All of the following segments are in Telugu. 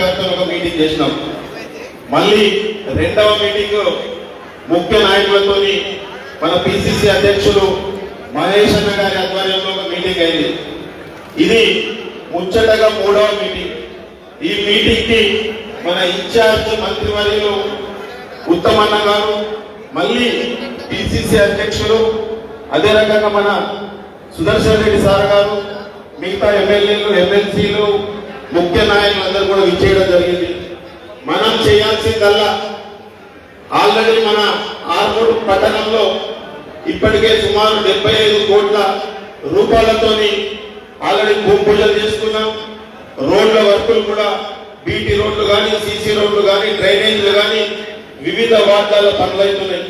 గారితో ఒక మీటింగ్ చేసినాం. మళ్ళీ రెండవ మీటింగ్ ముఖ్య నాయకులతోని మన పిసిసి అధ్యక్షులు మహేష్ అన్న గారి ఆధ్వర్యంలో ఒక మీటింగ్ అయింది. ఇది ముచ్చటగా మూడవ మీటింగ్. ఈ మీటింగ్కి మన ఇన్ఛార్జ్ మంత్రివర్యులు ఉత్తమన్న గారు మళ్ళీ పిసిసి అధ్యక్షులు అదే రకంగా మన సుదర్శన్ రెడ్డి సార్ గారు మిగతా ఎమ్మెల్యేలు ఎమ్మెల్సీలు ముఖ్య నాయకులు అందరూ కూడా విచ్చేయడం జరిగింది. మనం చేయాల్సిందల్లా ఆల్రెడీ మన ఆర్మూరు పట్టణంలో ఇప్పటికే సుమారు డెబ్బై ఐదు కోట్ల రూపాయలతోని ఆల్రెడీ భూమి పూజలు చేసుకున్నాం. రోడ్ల వర్కులు కూడా బీటీ రోడ్లు కానీ సీసీ రోడ్లు కానీ డ్రైనేజీలు కానీ వివిధ వార్డాల పనులవుతున్నాయి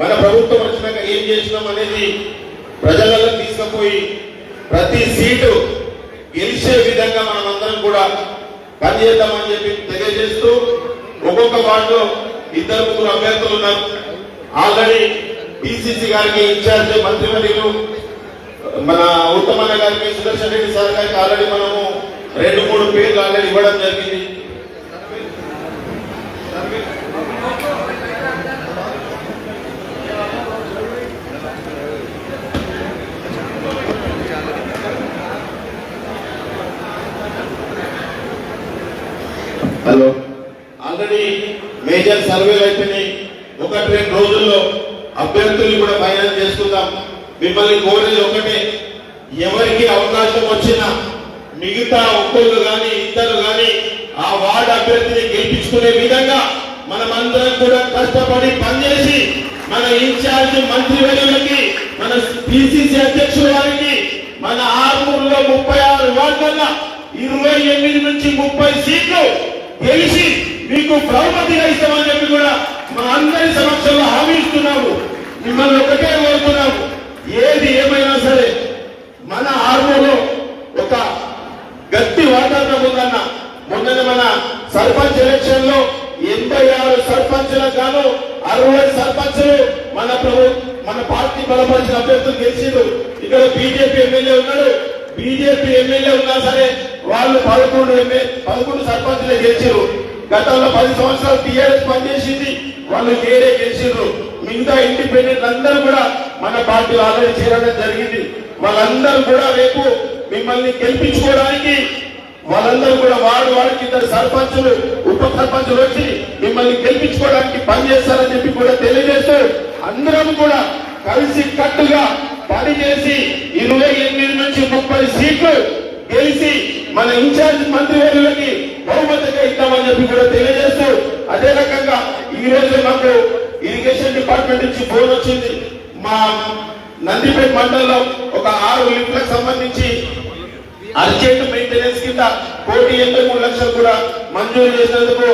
మన ప్రభుత్వం వచ్చినాక ఏం చేసినాం అనేది ప్రజలలో తీసుకుపోయి ప్రతి సీటు గెలిచే విధంగా మనం అందరం కూడా పనిచేద్దామని చెప్పి తెలియజేస్తూ ఒక్కొక్క వార్డులో ఇద్దరు ముగ్గురు అభ్యర్థులు ఉన్నారు. ఆల్రెడీ పిసిసి గారికి ఇన్ఛార్జ్ మంత్రివర్యులు మన ఉత్తమన్న గారికి సుదర్శన్ రెడ్డి సార్ గారికి ఆల్రెడీ మనము రెండు మూడు పేర్లు ఆల్రెడీ ఇవ్వడం జరిగింది. హలో. ఆల్రెడీ మేజర్ సర్వేలు అయిపోయినాయి ఒకటి రెండు రోజుల్లో అభ్యర్థులు కూడా ఫైనల్ చేసుకుందాం. మిమ్మల్ని కోరేది ఒకటే ఎవరికి అవకాశం వచ్చినా మిగతా ఒక్కళ్ళు కానీ ఇద్దరు కానీ ఆ వార్డు అభ్యర్థిని గెలిపించుకునే విధంగా మనమందరం కూడా కష్టపడి పనిచేసి మన ఇన్ఛార్జ్ మంత్రివర్యులకి మన పిసిసి అధ్యక్షుల వారికి మన ఆర్మూరులో ముప్పై ఆరు వార్డుల ఇరవై ఎనిమిది నుంచి ముప్పై సీట్లు గెలిచి మీకు బహుమతిగా ఇస్తామని చెప్పి కూడా మా అందరి సమక్షంలో హామీ ఇస్తున్నాము. మిమ్మల్ని ఒకటే కోరుతున్నాము. ఏది ఏమైనా సరే మన ఆర్మీలో ఒక గట్టి వాతావరణం ఉందన్న. మొన్న మన సర్పంచ్ ఎలక్షన్లో ఎనభై ఆరు సర్పంచులకు గాను అరవై సర్పంచులు మన ప్రభు మన పార్టీ బలపరిచిన అభ్యర్థులు గెలిచిండు ఇక్కడ బీజేపీ ఎమ్మెల్యే ఉన్నాడు. బీజేపీ ఎమ్మెల్యే ఉన్నా సరే వాళ్ళు పదకొండు ఎమ్మెల్యే పదకొండు సర్పంచులే గెలిచారు గతంలో పది సంవత్సరాలు టీఆర్ఎస్ పనిచేసింది. వాళ్ళు వేరే గెలిచారు మిగతా ఇండిపెండెంట్ అందరూ కూడా మన పార్టీ ఆల్రెడీ చేరడం జరిగింది. వాళ్ళందరూ కూడా రేపు మిమ్మల్ని గెలిపించుకోవడానికి వాళ్ళందరూ కూడా వాడు వాడికి ఇద్దరు సర్పంచులు ఉప సర్పంచులు వచ్చి మిమ్మల్ని గెలిపించుకోవడానికి పనిచేస్తారని చెప్పి కూడా తెలియజేస్తూ అందరం కూడా కలిసి కట్టుగా పనిచేసి ఇరవై ఎనిమిది నుంచి ముప్పై సీట్లు గెలిచి మన ఇన్ఛార్జ్ మంత్రివర్యులకి బహుమతిగా ఇద్దామని చెప్పి కూడా తెలియజేస్తూ అదే రకంగా ఈ రోజు మాకు ఇరిగేషన్ డిపార్ట్మెంట్ నుంచి ఫోన్ వచ్చింది. మా నందిపేట మండలంలో ఒక ఆరు లిఫ్ట్లకు సంబంధించి అర్జెంట్ మెయింటెనెన్స్ కింద కోటి ఎనభై మూడు లక్షలు కూడా మంజూరు చేసినందుకు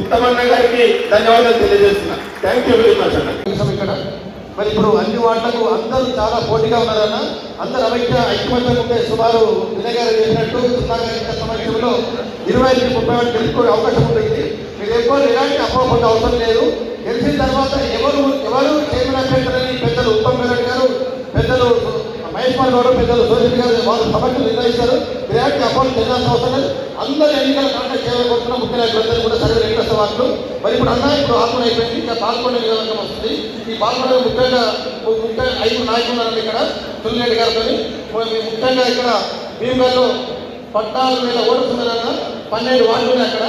ఉత్తమన్న గారికి ధన్యవాదాలు తెలియజేస్తున్నా. థ్యాంక్ యూ వెరీ మచ్ అన్న. మరి ఇప్పుడు అన్ని వాళ్ళకు అందరూ చాలా పోటీగా ఉన్నారన్న అందరు ఐక్య ఐక్యమత్యం ఉంటే సుమారు వినగారు చేసినట్టు సుధాకర్ సమక్షంలో ఇరవై ఐదు ముప్పై వాటి గెలుచుకునే అవకాశం ఉంటుంది. మీరు ఎక్కువ ఎలాంటి అపోహ అవసరం లేదు. గెలిచిన తర్వాత ఎవరు ఎవరు చైర్మన్ అభ్యర్థులని పెద్దలు ఉత్తమ్ గారు మహేష్ కుమార్ గారు పెద్దలు సోషల్ గారు వారు సభకు నిర్ణయించారు. ఇలాంటి అకౌంట్ చెందాల్సిన అవసరం లేదు అందరూ ఎన్నికల కాంటాక్ట్ చేయాలనుకుంటున్న ముఖ్య నాయకులందరూ కూడా సర్వే రెగ్యులర్ వాళ్ళు మరి ఇప్పుడు అన్నా ఇప్పుడు ఆత్మ అయిపోయింది. ఇంకా పాల్గొనే నియోజకవర్గం వస్తుంది. ఈ పాల్గొనే ముఖ్యంగా ముఖ్య ఐదు నాయకులు ఉన్నారు ఇక్కడ. తుల్లిరెడ్డి గారితో ముఖ్యంగా ఇక్కడ భీమగల్లో పద్నాలుగు వేల ఓట్లు ఉన్నారన్న పన్నెండు వార్డులు ఉన్నాయి అక్కడ.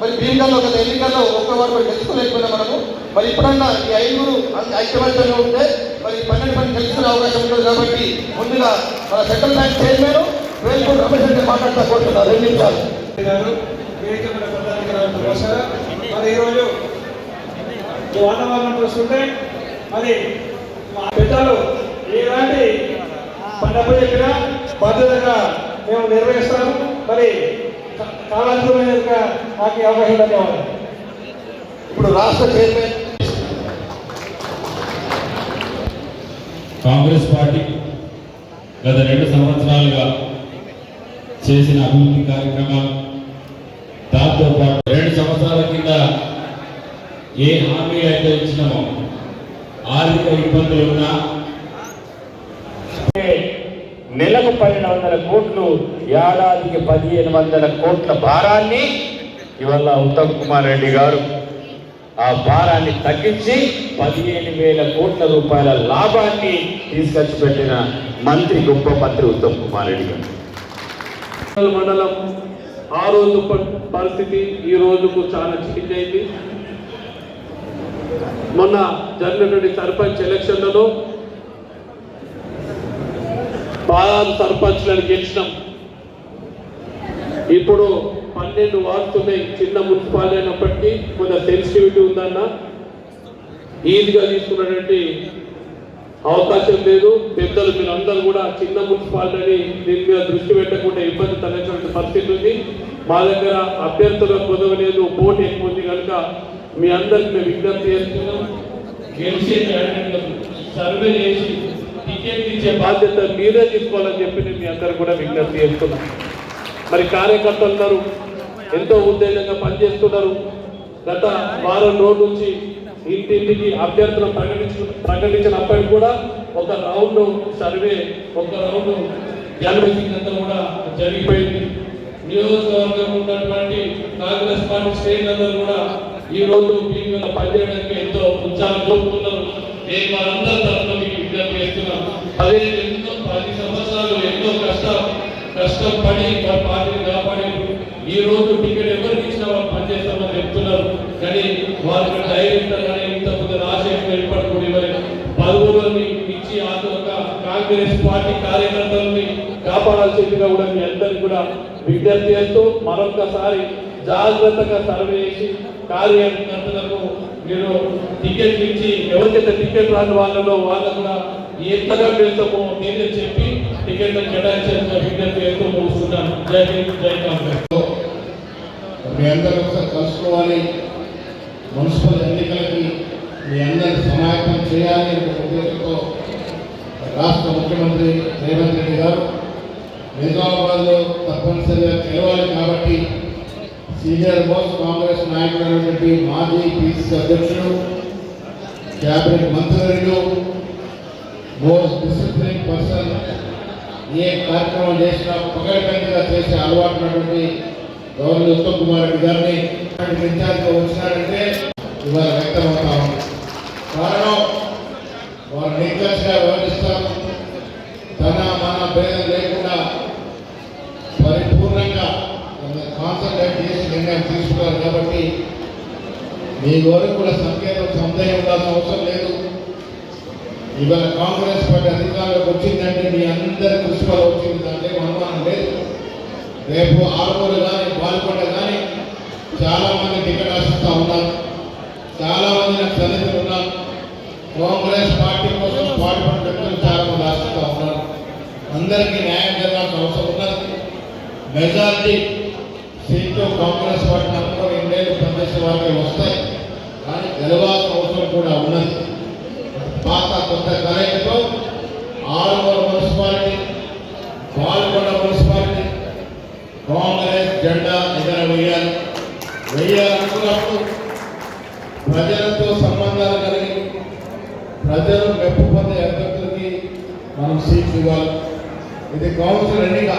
మరి భీమగల్లో గత ఎన్నికల్లో ఒక్క వరకు కూడా తెలుసుకోలేకపోయినా మనము. మరి ఇప్పుడన్నా ఈ ఐదుగురు అంత ఐక్యమత్యంగా ఉంటే మరి పన్నెండు మంది తెలుసుకునే అవకాశం ఉంటుంది కాబట్టి ముందుగా మన central bank chairman Velpur Ramesh Reddy మాట్లాడుతూ కోరుతున్నారు రెండు నిమిషాలు. మరి ఈరోజు వాతావరణం చూస్తుంటే మరి మా పెద్దలు ఎలాంటి పండగ చెప్పినా బాధ్యతగా మేము నిర్వహిస్తాము. మరి కా- కాలాంతరమైన నాకు అవకాశం ధన్యవాదాలు. ఇప్పుడు రాష్ట్ర చైర్మన్. కాంగ్రెస్ పార్టీ గత రెండు సంవత్సరాలుగా చేసిన అభివృద్ధి కార్యక్రమాలు దాంతో పాటు రెండు సంవత్సరాల కింద ఏ హామీలు అయితే ఇచ్చినామో ఆర్థిక ఇబ్బందులు ఉన్నా నెలకు పన్నెండు వందల కోట్లు ఏడాదికి పదిహేను వందల కోట్ల భారాన్ని ఇవాళ ఉత్తమ్ కుమార్ రెడ్డి గారు ఆ భారాన్ని తగ్గించి పదిహేను వేల కోట్ల రూపాయల లాభాన్ని తీసుకొచ్చి పెట్టిన మంత్రి గొప్ప మంత్రి ఉత్తమ్ కుమార్ రెడ్డి గారు. మండలం ఆ రోజు పరిస్థితి ఈ రోజుకు చాలా చేంజ్ అయింది. మొన్న జరిగినటువంటి సర్పంచ్ ఎలక్షన్లలో పదహారు సర్పంచ్లను గెలిచినాం. ఇప్పుడు పన్నెండు వార్డ్స్ ఉన్నాయి చిన్న మున్సిపాలిటీ అయినప్పటికీ కొంత సెన్సిటివిటీ ఉందన్న. ఈజీగా తీసుకున్నటువంటి అవకాశం లేదు. పెద్దలు మీరు అందరూ కూడా చిన్న మున్సిపాలిటీని దీని మీద దృష్టి పెట్టకుండా ఇబ్బంది తలెత్తినటువంటి పరిస్థితి ఉంది. మా దగ్గర అభ్యర్థుల పొదవ లేదు పోటీ ఎక్కువ ఉంది కనుక మీ అందరికి మేము విజ్ఞప్తి చేస్తున్నాం. గెలిచే సర్వే చేసి టికెట్ ఇచ్చే బాధ్యత మీరే తీసుకోవాలని చెప్పి నేను మీ అందరు కూడా విజ్ఞప్తి చేస్తున్నాం మరి కార్యకర్తలు ఉన్నారు ఎంతో ఉత్తేజంగా పనిచేస్తున్నారు గత వారం రోజు నుంచి ఇంటింటికి అభ్యర్థులు ప్రకటించు ప్రకటించినప్పటికీ కూడా ఒక రౌండ్ సర్వే ఒక రౌండ్ జన్మసింగ్ అంతా కూడా జరిగిపోయింది. నియోజకవర్గం ఉన్నటువంటి కాంగ్రెస్ పార్టీ శ్రేణులందరూ కూడా ఈ రోజు దీని మీద పనిచేయడానికి ఎంతో ఉత్సాహం చూపుతున్నారు నేను వారందరి తరఫున మీకు విజ్ఞప్తి చేస్తున్నాను అదే కష్టపడి వారి పార్టీని కాపాడి ఈ రోజు టికెట్ ఎవరికి ఇచ్చినా వాళ్ళు పనిచేస్తామని చెప్తున్నారు. కానీ వారికి ధైర్యం ఇంతకుముందు రాజశేఖర్ పెద్ద ఆశయం పదవులని ఇచ్చి ఆ కాంగ్రెస్ పార్టీ కార్యకర్తలని కాపాడాల్సిందిగా కూడా మీ అందరికీ కూడా విజ్ఞప్తి చేస్తూ మరొకసారి జాగ్రత్తగా సర్వే చేసి కార్యకర్తలకు మీరు టికెట్ ఇచ్చి ఎవరికైతే టికెట్ రాని వాళ్ళలో వాళ్ళకు కూడా ఎంతగా వెళ్తామో నేనే చెప్పి టికెట్ కేటాయించాలని విజ్ఞప్తి ఎంతో ముగుస్తున్నాను. జై హింద్ జై కాంగ్రెస్. మీ అందరూ ఒకసారి కలుసుకోవాలి. మున్సిపల్ ఎన్నికలకి మీ అందరి సమాయత్తం చేయాలి అనే ఉద్దేశంతో రాష్ట్ర ముఖ్యమంత్రి రేవంత్ రెడ్డి గారు నిజామాబాద్లో తప్పనిసరిగా గెలవాలి కాబట్టి సీనియర్ మోస్ట్ కాంగ్రెస్ నాయకుడు అయినటువంటి మాజీ పిసిసి అధ్యక్షుడు క్యాబినెట్ మంత్రులు మోస్ట్ డిసిప్లిన్ పర్సన్ ఏ కార్యక్రమం చేసినా పగడకంగా చేసే అలవాటున్నటువంటి గవర్నర్ ఉత్తమ్ కుమార్ రెడ్డి గారిని ఇన్ఛార్జ్గా వచ్చినారంటే ఇవాళ వ్యక్తమవుతా ఉంది. కారణం వారు నిర్లక్ష్యంగా వ్యవహరిస్తారు తన మన భేదం లేకుండా పరిపూర్ణంగా కాన్సన్ట్రేట్ చేసి నిర్ణయం తీసుకున్నారు కాబట్టి మీ వరకు కూడా సంకేతం సందేహం ఉండాల్సిన అవసరం లేదు. ఇవాళ కాంగ్రెస్ పార్టీ అధికారంలోకి వచ్చిందంటే మీ అందరి కృషి వల్ల అనుమానం లేదు. రేపు ఆరుమూరు కానీ పాల్గొండ కానీ చాలామంది టికెట్ ఆశిస్తూ ఉన్నారు. చాలామంది నాకు సన్నిహితులు ఉన్నారు. కాంగ్రెస్ పార్టీ కోసం పాటుపడిన వ్యక్తులు చాలా ఆశిస్తూ ఉన్నారు. అందరికీ న్యాయం జరగాల్సిన అవసరం ఉన్నది. మెజారిటీ సీట్లు కాంగ్రెస్ పార్టీ అనుకుని ఎన్నేళ్ళు పనిచేసే వారికి వస్తాయి. కానీ గెలవాల్సిన అవసరం కూడా ఉన్నది. పాత కొత్త కలయికతో Armoor municipality Palkonda municipality Congress జెండా ఎగర వేయాలి. వేయాలనుకున్నప్పుడు ప్రజలతో సంబంధాలు కలిగి ప్రజలు మెప్పు పొందే అభ్యర్థులకి మనం సీట్లు ఇవ్వాలి. ఇది కౌన్సిల్ ఎన్నిక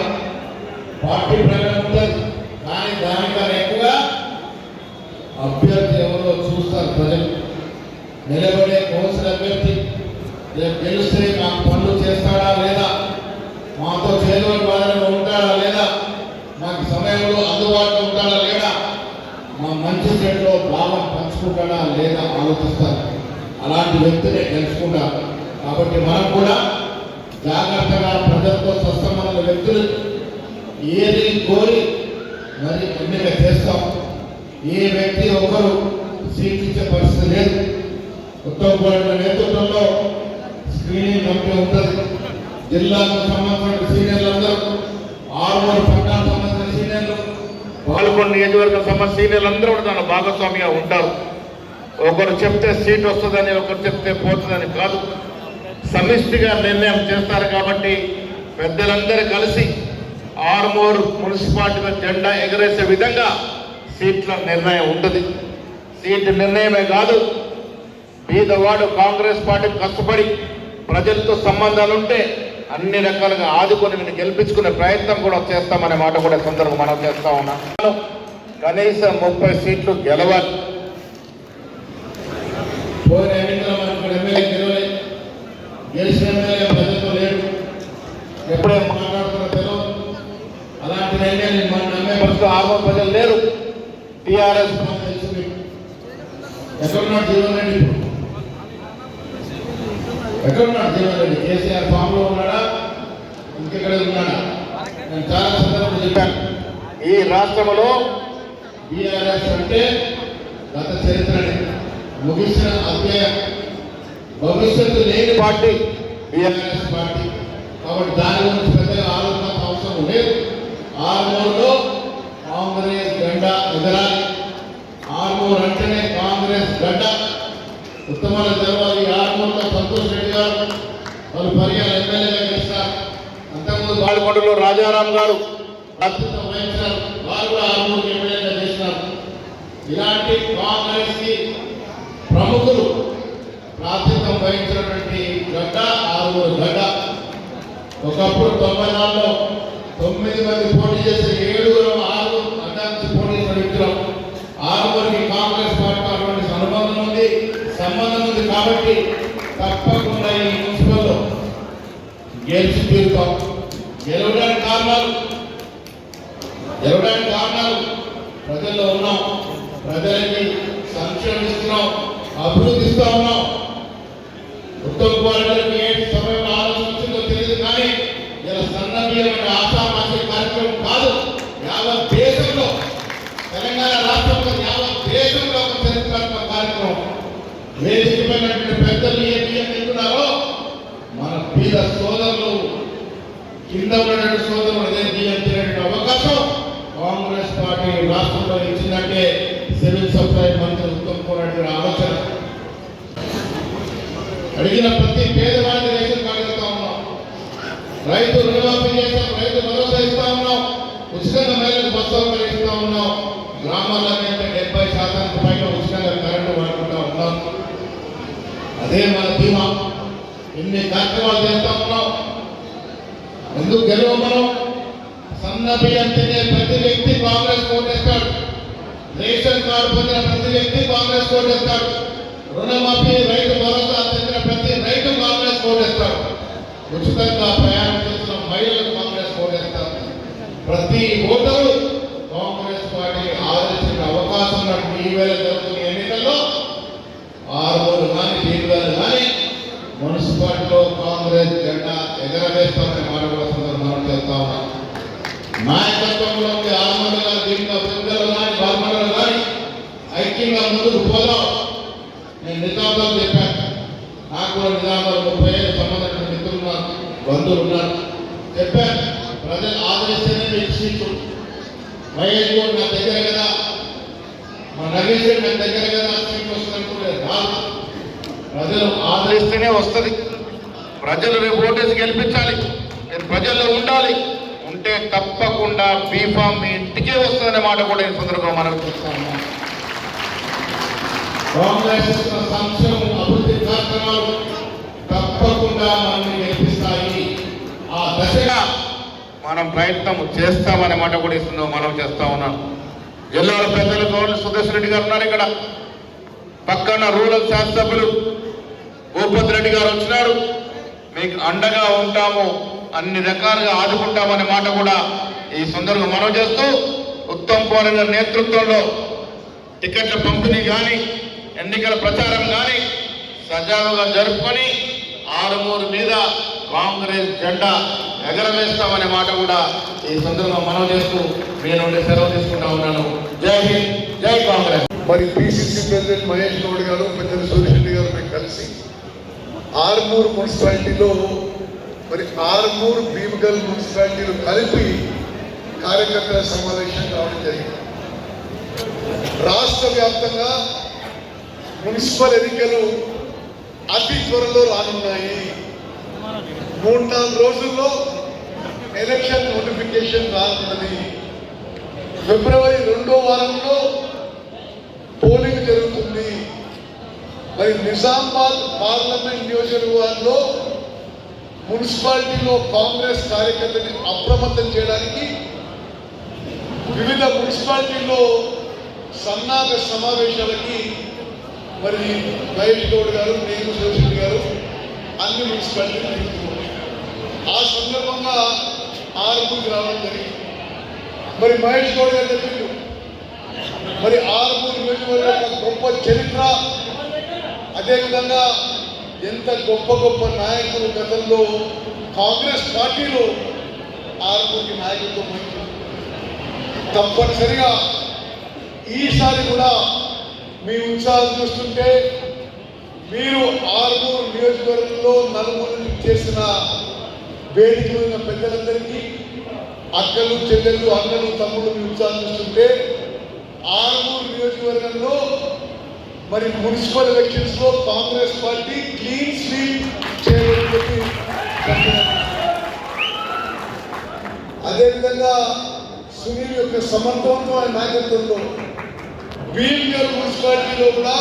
పార్టీ ప్రకటన ఉంటుంది. కానీ దానికన్నా ఎక్కువగా అభ్యర్థి నిలబడే కౌన్సిల్ అభ్యర్థి రేపు గెలిస్తే మాకు పనులు చేస్తాడా లేదా? మాతో చేదోడు వాదనలో ఉంటాడా లేదా? మాకు సమయంలో అందుబాటులో ఉంటాడా లేదా? మా మంచి చెడులో భావం పంచుకుంటాడా లేదా? ఆలోచిస్తారు. అలాంటి వ్యక్తిని తెలుసుకుంటారు కాబట్టి మనం కూడా జాగ్రత్తగా ప్రజలతో స్వస్థమైన వ్యక్తులు ఏది కోరి మరి ఎన్నిక చేస్తాం. ఏ వ్యక్తి ఒకరు సీట్ ఇచ్చే పరిస్థితి లేదు. ఉత్తమ్ కుమార్ నేతృత్వంలో స్క్రీనింగ్ కమిటీ ఉంటుంది. జిల్లాకు సంబంధించిన సీనియర్లు అందరూ ఆరుమూరు పట్టణాలకు సంబంధించిన సీనియర్లు పాల్గొన్న నియోజకవర్గం సంబంధించిన సీనియర్లు అందరూ కూడా దాని భాగస్వామిగా ఉంటారు. ఒకరు చెప్తే సీట్ వస్తుందని ఒకరు చెప్తే పోతుందని కాదు. సమిష్టిగా నిర్ణయం చేస్తారు కాబట్టి పెద్దలందరూ కలిసి ఆర్మూర్ మున్సిపాలిటీ జెండా ఎగరేసే విధంగా సీట్ల నిర్ణయం ఉంటుంది. సీట్ నిర్ణయమే కాదు పేదవాడు కాంగ్రెస్ పార్టీ కష్టపడి ప్రజలతో సంబంధాలు ఉంటే అన్ని రకాలుగా ఆదుకొని వీళ్ళు గెలిపించుకునే ప్రయత్నం కూడా చేస్తామనే మాట కూడా ఈ సందర్భంగా మనం చేస్తా ఉన్నాం. కనీసం ముప్పై సీట్లు గెలవాలి. ఎప్పుడే మాట్లాడుతున్నా అలాంటి నమ్మే ప్రజలు లేరు. టీఆర్ఎస్. ఎక్కడున్నాడు జీవన్ రెడ్డి ఎక్కడున్నాడు జీవన్ రెడ్డి కేసీఆర్ ఫామ్లో ఉన్నాడా? ఇంకెక్కడ ఉన్నాడా? నేను చాలా సందర్భంలో చెప్పాను. ఈ రాష్ట్రంలో బీఆర్ఎస్ అంటే గత చరిత్రని. ముగిసిన అధ్యాయం భవిష్యత్తు లేని పార్టీ బీఆర్ఎస్ పార్టీ. కాబట్టి దాని గురించి పెద్దగా ఆలోచన అవసరం లేదు. ఆర్మూరులో కాంగ్రెస్ జెండా ఎగరాలి. ఆర్మూర్ అంటేనే కాంగ్రెస్ గడ్డ. ఉత్తమాల తెలవాలి ఆర్మూర్లో సంతోష్ రెడ్డి గారు వాళ్ళు పర్యాల ఎమ్మెల్యేగా గెలిచారు అంతకుముందు రాజారాం గారు అద్భుతం వహించారు. వారు కూడా ఆర్మూర్ ఎమ్మెల్యేగా చేసినారు ఇలాంటి కాంగ్రెస్కి ప్రముఖులు ప్రాతినిధ్యం వహించినటువంటి గడ్డ ఆరుగురు గడ్డ. ఒకప్పుడు తొంభై నాలుగులో తొమ్మిది మంది పోటీ చేసే ఏడుగురు ఆరు అడ్డానికి పోటీ చేసిన వ్యక్తులు. ఆరుగురికి కాంగ్రెస్ పార్టీ అటువంటి అనుబంధం ఉంది సంబంధం ఉంది కాబట్టి తప్పకుండా ఈ మున్సిపల్లో గెలిచి తీరుతాం. గెలవడానికి కారణాలు. గెలవడానికి కారణాలు. ప్రజల్లో ఉన్నాం. ప్రజలకి సంక్షేమం ఇస్తున్నాం. అభివృద్ధి ఇస్తా ఉన్నాం. ఉత్తమ్ కుమార్ గారికి ఏ సమయంలో ఆలోచించిందో తెలియదు కానీ ఇలా సన్నబియ్యం అంటే ఆశామాసీ కార్యక్రమం కాదు. యావత్ దేశంలో తెలంగాణ రాష్ట్రంలో యావత్ దేశంలో ఒక చరిత్రాత్మక కార్యక్రమం. వేదికమైనటువంటి పెద్దలు ఏ బియ్యం తింటున్నారో మన పీద సోదరులు కింద ఉన్నటువంటి సోదరులు అదే బియ్యం అవకాశం కాంగ్రెస్ పార్టీ రాష్ట్రంలో ఇచ్చిందంటే సివిల్ సప్లై మంత్రి ఉత్తమ్ కుమార్ రెడ్డి ఆలోచన. అడిగిన ప్రతి పేదవాడిని రేషన్ కార్డు ఇస్తా ఉన్నాం. రైతు రుణమాఫీ చేస్తాం రైతు భరోసా ఇస్తా ఉన్నాం. ఉచితంగా మహిళలకు బస్సు సౌకర్యం ఉన్నాం. గ్రామాల్లో అయితే డెబ్బై శాతానికి పైన ఉచితంగా కరెంటు వాడుకుంటా ఉన్నాం. అదే మన ధీమా. ఎన్ని కార్యక్రమాలు చేస్తా ఉన్నాం? ఎందుకు గెలవ మనం సన్న బియ్యం తినే ప్రతి వ్యక్తి కాంగ్రెస్ ఓటేస్తాడు. రేషన్ కార్డు పొందిన ప్రతి వ్యక్తి కాంగ్రెస్ ఓటేస్తాడు. రుణమాఫీ రైతు భరోసా చెందిన ప్రతి రైతు కాంగ్రెస్ ఓటేస్తాడు. ఉచితంగా ప్రయాణం చేస్తున్న మహిళలు కాంగ్రెస్ ఓటేస్తారు. ప్రతి ఓటరు కాంగ్రెస్ పార్టీ ఆదరించిన అవకాశం నాకు ఈ వేళ జరుగుతున్న ఎన్నికల్లో ఆరుమూరు కానీ దీనివేలు కానీ మున్సిపాలిటీలో కాంగ్రెస్ జెండా ఎగరవేస్తామని మాట కూడా సందర్భంగా చేస్తా ఉన్నాం నాయకత్వంలో ఉండే ఆరుమూరు గారు దీంట్లో పెద్దలు కానీ బాల్మండలు కానీ ఐక్యంగా ముందుకు పోదాం నేను నిజామాబాద్ చెప్పాను నాకు కూడా నిజామాబాద్ ముప్పై ఏళ్ళు సంబంధించిన మిత్రులు ఉన్నారు బంధువులు ఉన్నారు చెప్పాను ప్రజలు ఆదరిస్తేనే మీకు సీట్లు మహేష్ కూడా నా దగ్గర కదా మా నగేష్ రెడ్డి నా దగ్గర కదా సీట్లు వస్తుందంటే రాదు ప్రజలు ఆదరిస్తేనే వస్తుంది ప్రజలు రేపు ఓటేసి గెలిపించాలి మీరు ప్రజల్లో ఉండాలి ఉంటే తప్పకుండా బీఫామ్ మీ ఇంటికే వస్తుందనే మాట కూడా ఈ సందర్భంగా మనం చూస్తా ఉన్నాం కాంగ్రెస్ అభివృద్ధి కార్యక్రమాలు తప్పకుండా మనల్ని ఆ దశగా మనం ప్రయత్నం చేస్తామనే మాట కూడా ఇస్తున్నాం మనం చేస్తా ఉన్నాం. జిల్లాల పెద్దలు గవర్నర్ సుదర్శన్ రెడ్డి గారు ఉన్నారు ఇక్కడ. పక్కన రూరల్ శాసనసభ్యులు భూపతి రెడ్డి గారు వచ్చినారు. మీకు అండగా ఉంటాము అన్ని రకాలుగా ఆదుకుంటామనే మాట కూడా ఈ సందర్భంగా మనం చేస్తూ ఉత్తమ్ కుమార్ గారి నేతృత్వంలో టికెట్ల పంపిణీ కానీ ఎన్నికల ప్రచారం కానీ సజావుగా జరుపుకొని ఆరుమూరు మీద కాంగ్రెస్ జెండా ఎగరవేస్తామనే మాట కూడా ఈ సందర్భంగా మనం చేస్తూ మీ నుండి సెలవు తీసుకుంటా ఉన్నాను. జై హింద్ జై కాంగ్రెస్. మరి పిసిసి ప్రెసిడెంట్ మహేష్ గౌడ్ గారు పెద్దలు సురేష్ గారు మేము కలిసి ఆర్మూర్ మున్సిపాలిటీలో మరి ఆర్మూర్ భీమగల్ మున్సిపాలిటీలు కలిపి కార్యకర్తల సమావేశం కావడం జరిగింది. రాష్ట్ర వ్యాప్తంగా మున్సిపల్ ఎన్నికలు అతి త్వరలో రానున్నాయి. మూడు నాలుగు రోజుల్లో ఎలక్షన్ నోటిఫికేషన్ రానున్నది. ఫిబ్రవరి రెండో వారంలో పోలింగ్ జరుగుతుంది. మరి నిజామాబాద్ పార్లమెంట్ నియోజకవర్గంలో మున్సిపాలిటీలో కాంగ్రెస్ కార్యకర్తని అప్రమత్తం చేయడానికి వివిధ మున్సిపాలిటీల్లో సన్నాహ సమావేశాలకి మరి మహేష్ గౌడ్ గారు నేను జోషి గారు అన్ని మున్సిపాలిటీలు తిరుగుతున్నాం. ఆ సందర్భంగా ఆరుమూరికి రావడం జరిగింది. మరి మహేష్ గౌడ్ గారు చెప్పిండు. మరి ఆరుమూరు నియోజకవర్గం ఒక గొప్ప చరిత్ర అదేవిధంగా ఎంత గొప్ప గొప్ప నాయకులు గతంలో కాంగ్రెస్ పార్టీలో ఆరుగురికి నాయకత్వం వహించారు. తప్పనిసరిగా ఈసారి కూడా మీ ఉత్సాహం చూస్తుంటే మీరు ఆరుగురు నియోజకవర్గంలో నలుగురు చేసిన వేదిక ఉన్న పెద్దలందరికీ అక్కలు చెల్లెళ్ళు అన్నలు తమ్ముళ్ళు మీ ఉత్సాహం చూస్తుంటే ఆరుగురు నియోజకవర్గంలో మరి మున్సిపల్ ఎలక్షన్స్లో కాంగ్రెస్ పార్టీ క్లీన్ స్వీప్ చేయడం అదేవిధంగా సునీల్ యొక్క సమర్థవంతమైన నాయకత్వంలో భీమ్గర్ మున్సిపాలిటీలో కూడా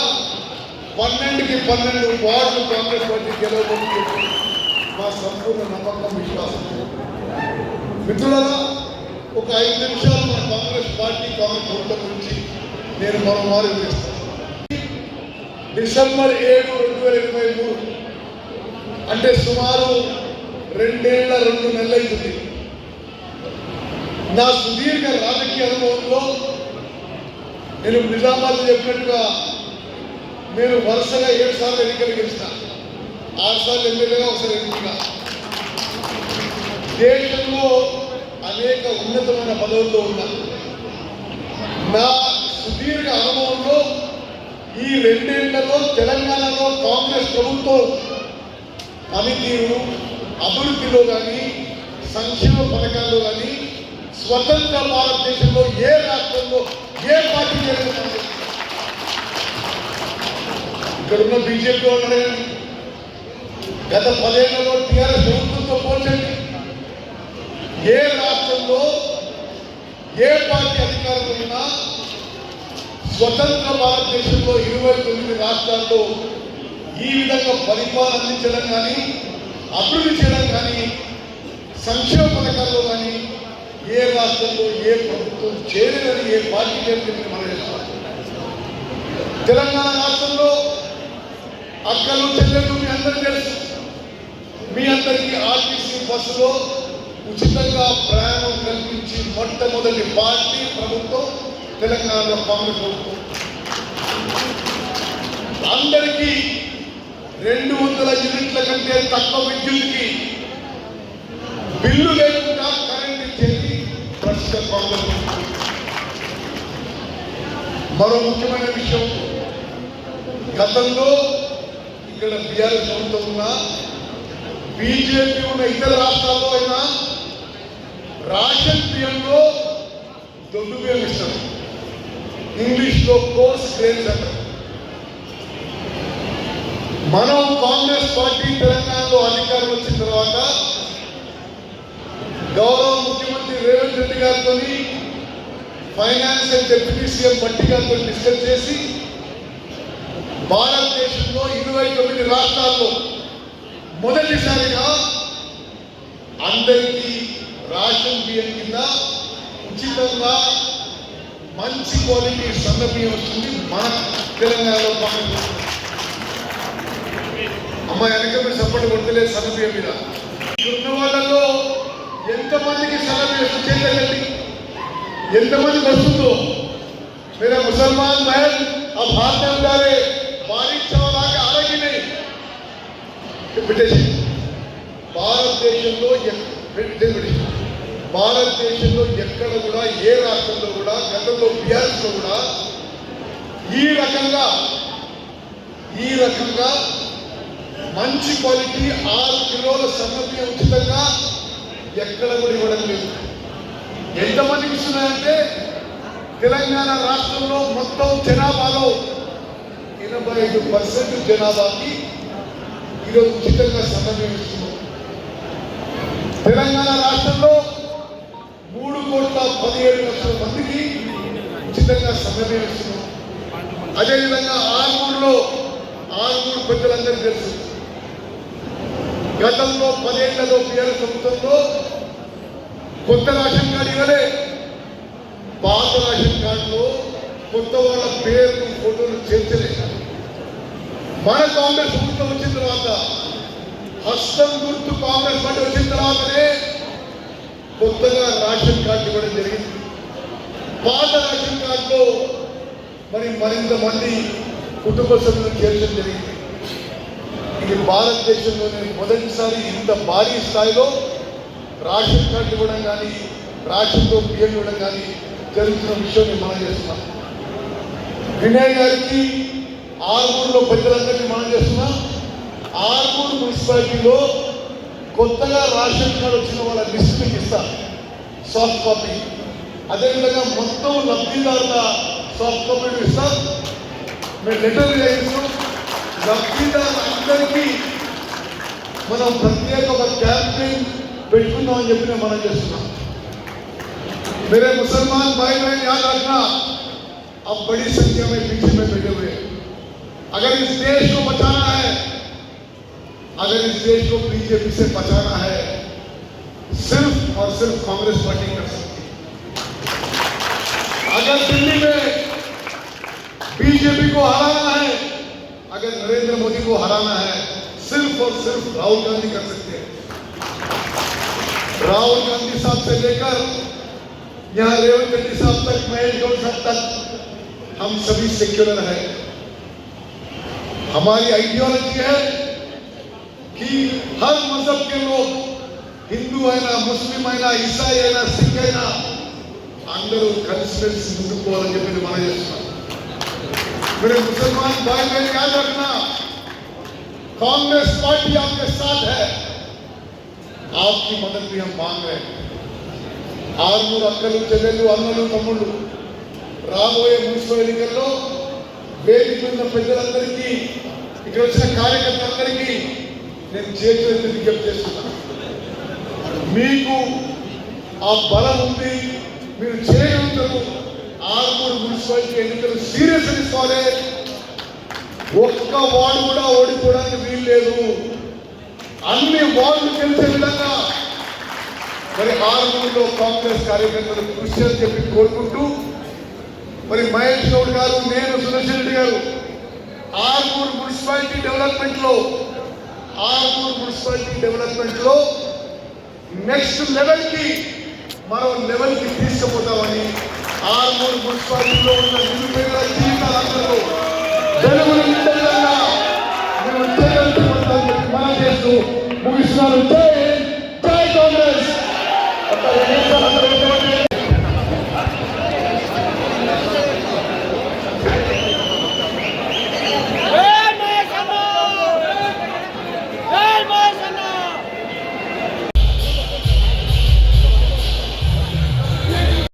పన్నెండుకి పన్నెండు వార్డులు కాంగ్రెస్ పార్టీ గెలవబోతుంది చెప్పి మా సంపూర్ణ నమ్మకం విశ్వాసం. మిత్రులారా ఒక ఐదు నిమిషాలు మన కాంగ్రెస్ పార్టీ కాంగ్రెస్ ఓట్ల గురించి నేను మరోమారు చేస్తాను డిసెంబర్ ఏడు రెండు వేల ఇరవై మూడు అంటే సుమారు రెండేళ్ళ రెండు నెలలైతుంది నా సుదీర్ఘ రాజకీయ అనుభవంలో నేను నిజామాబాద్ చెప్పినట్టుగా నేను వరుసగా ఏడు సార్లు ఎన్నికలు గెలిచిన. ఆరు సార్లు ఎమ్మెల్యేగా ఒకసారి ఎన్నికగా దేశంలో అనేక ఉన్నతమైన పదవుల్లో ఉన్నా నా సుదీర్ఘ అనుభవంలో ఈ రెండేళ్ళలో తెలంగాణలో కాంగ్రెస్ ప్రభుత్వం పనితీరు అభివృద్ధిలో కానీ సంక్షేమ పథకాల్లో కానీ స్వతంత్ర భారతదేశంలో ఏ రాష్ట్రంలో ఏ పార్టీ జరుగుతుంది? ఇక్కడ ఉన్న బీజేపీ ఉండలేదు గత పదేళ్ళలో టీఆర్ఎస్ ప్రభుత్వంతో పోల్చండి. ఏ రాష్ట్రంలో ఏ పార్టీ అధికారంలో ఉన్నా స్వతంత్ర భారతదేశంలో ఇరవై తొమ్మిది రాష్ట్రాల్లో ఈ విధంగా పరిపాలన అందించడం కానీ అభివృద్ధి చేయడం కానీ సంక్షేమ పథకాల్లో కానీ ఏ రాష్ట్రంలో ఏ ప్రభుత్వం చేరినది ఏ పార్టీ చేయలేదని మనం తెలంగాణ రాష్ట్రంలో అక్కలు చెల్లెలు మీ అందరికీ తెలుసు. మీ అందరికీ ఆర్టీసీ బస్సులో ఉచితంగా ప్రయాణం కల్పించి మొట్టమొదటి పార్టీ ప్రభుత్వం తెలంగాణలో కాంగ్రెస్ ప్రభుత్వం. అందరికీ రెండు వందల యూనిట్ల కంటే తక్కువ విద్యుత్కి బిల్లు లేకుండా కాంగ్రెస్ మరో ముఖ్యమైన విషయం. గతంలో ఇక్కడ బీఆర్ఎస్ ప్రభుత్వం ఉన్నా బీజేపీ ఉన్న ఇతర రాష్ట్రాల్లో అయినా రాషన్ బియ్యంలో దొడ్డు బియ్యం ఇస్తారు. ఇంగ్లీష్లో కోర్స్ గ్రేన్స్ అంటారు మనం కాంగ్రెస్ పార్టీ తెలంగాణలో అధికారం వచ్చిన తర్వాత గౌరవ ముఖ్యమంత్రి రేవంత్ రెడ్డి గారితో finance and deputy CM Bhatti గారితో డిస్కస్ చేసి భారతదేశంలో ఇరవై తొమ్మిది రాష్ట్రాల్లో మొదటిసారిగా అందరికీ రాషన్ బియ్యం కింద ఉచితంగా మంచి క్వాలిటీ సన్న బియ్యం వస్తుంది మన తెలంగాణలో కాంగ్రెస్ అమ్మాయి వెనక మీరు సపోర్ట్ కొట్టలేదు సన్న బియ్యం మీద. ఉన్న వాళ్ళలో ఎంతమందికి సన్న బియ్యం చేయగలండి ఎంతమందికి వస్తుందో मेरा मुसलमान बहन अब हाथ में उतारे बारिश चावल आके आ रही नहीं పిటిషన్ భారతదేశంలో ఎక్- పిటిషన్. భారతదేశంలో ఎక్కడ కూడా ఏ రాష్ట్రంలో కూడా గతంలో బీఆర్ఎస్ లో కూడా ఈ రకంగా ఈ రకంగా మంచి క్వాలిటీ ఆరు కిలోల సన్నబియ్యం ఉచితంగా ఎక్కడ కూడా ఇవ్వడం లేదు. ఎంతమందికి ఇస్తున్నాయంటే తెలంగాణ రాష్ట్రంలో మొత్తం జనాభాలో ఎనభై ఐదు పర్సెంట్ జనాభాకి ఈరోజు ఉచితంగా సమన్వయం ఇస్తున్నాం. తెలంగాణ రాష్ట్రంలో మూడు కోట్ల పదిహేడు లక్షల మందికి ఉచితంగా సమన్వయం ఇస్తున్నాం. అదేవిధంగా ఆరుమూరులో ఆరుమూరు పెద్దలందరికీ తెలుసు. గతంలో పదేళ్ళలో బీఆర్ఎస్ ప్రభుత్వంలో కొత్త రేషన్ కార్డు ఇవ్వలే. పాత రేషన్ కార్డులో కొత్త వాళ్ళ పేర్లు ఫోటోలు చేర్చలే. మన కాంగ్రెస్ ప్రభుత్వం వచ్చిన తర్వాత హస్తం గుర్తు కాంగ్రెస్ పార్టీ వచ్చిన తర్వాతనే కొత్తగా రేషన్ కార్డు ఇవ్వడం జరిగింది. పాత రేషన్ కార్డులో మరి మరింత మంది కుటుంబ సభ్యులు చేర్చడం జరిగింది. ఇది భారతదేశంలోనే మొదటిసారి ఇంత భారీ స్థాయిలో రేషన్ కార్డు ఇవ్వడం కానీ రేషన్తో బియ్యం ఇవ్వడం కానీ జరుగుతున్న విషయం మనం చేస్తున్నాం. వినయ్ గారికి ఆర్మూరులో పెద్దలందరికీ మనం చేస్తున్నాం. ఆర్మూరు మున్సిపాలిటీలో కొత్తగా రేషన్ కార్డు వచ్చిన వాళ్ళ లిస్ట్ మీకు ఇస్తాం. Soft copy. అదేవిధంగా మొత్తం లబ్ధిదారుల సాఫ్ట్ కాపీ ఇస్తాం. మేము లెటర్ చేయిస్తాం లబ్ధిదారులందరికీ మనం ప్రత్యేక ఒక క్యాంపెయిన్ పెట్టుకుందాం అని చెప్పి నేను మనం చేస్తున్నాం मेरे मुसलमान भाई बहन याद रखना अब बड़ी संख्या में पीछे में बैठे हुए हैं। अगर इस देश को बचाना है अगर इस देश को बीजेपी से बचाना है सिर्फ और सिर्फ कांग्रेस पार्टी कर सकती है अगर दिल्ली में बीजेपी को हराना है अगर नरेंद्र मोदी को हराना है सिर्फ और सिर्फ राहुल गांधी कर सकते हैं राहुल गांधी साहब से लेकर यहाँ रेवंत रेड्डी साहब तक महेश गौड़ साहब तक हम सभी सेक्युलर हैं हमारी आइडियोलॉजी है कि हर मजहब के लोग హిందూ అయినా ముస్లిం అయినా ఇసాయి అయినా సిక్ అయినా అందరూ కలిసిమెలిసి ముందుకు పోవాలని చెప్పి మనం చేస్తున్నాం मेरे मुसलमान भाई बहन याद रखना कांग्रेस पार्टी आपके साथ है आपकी मदद भी हम मांग रहे हैं ఆరుగురు అక్కలు చెల్లెళ్ళు అన్నలు తమ్ముళ్ళు రాబోయే మున్సిపల్ ఎన్నికల్లో వేదిక ఉన్న ప్రజలందరికీ ఇక్కడ వచ్చిన కార్యకర్తలందరికీ నేను చేతులెత్తి విజ్ఞప్తి చేస్తున్నాను మీకు ఆ బలం ఉంది మీరు చేయగలుగుతారు ఆరుగురు మున్సిపాలిటీ ఎన్నికలు సీరియస్ తీసుకోవాలి ఒక్క వార్డు కూడా ఓడిపోవడానికి వీలు లేదు అన్ని వార్డులు తెలిసే విధంగా. మరి ఆరుగురులో కాంగ్రెస్ కార్యకర్తలు కృషి అని చెప్పి కోరుకుంటూ మరి మహేష్ గౌడ్ గారు నేను సురేష్ రెడ్డి గారు ఆరుగురు మున్సిపాలిటీ డెవలప్మెంట్లో ఆరుగురు మున్సిపాలిటీ డెవలప్మెంట్లో నెక్స్ట్ లెవెల్కి మరో లెవెల్కి తీసుకుపోతామని ఆరుగురు మున్సిపాలిటీలో ఉన్న నిరుపేద జీవితాలందరూ వెలుగులు నిండేలా మేము చేయగలుగుతామని చెప్పి చేస్తూ ముగిస్తున్నాను.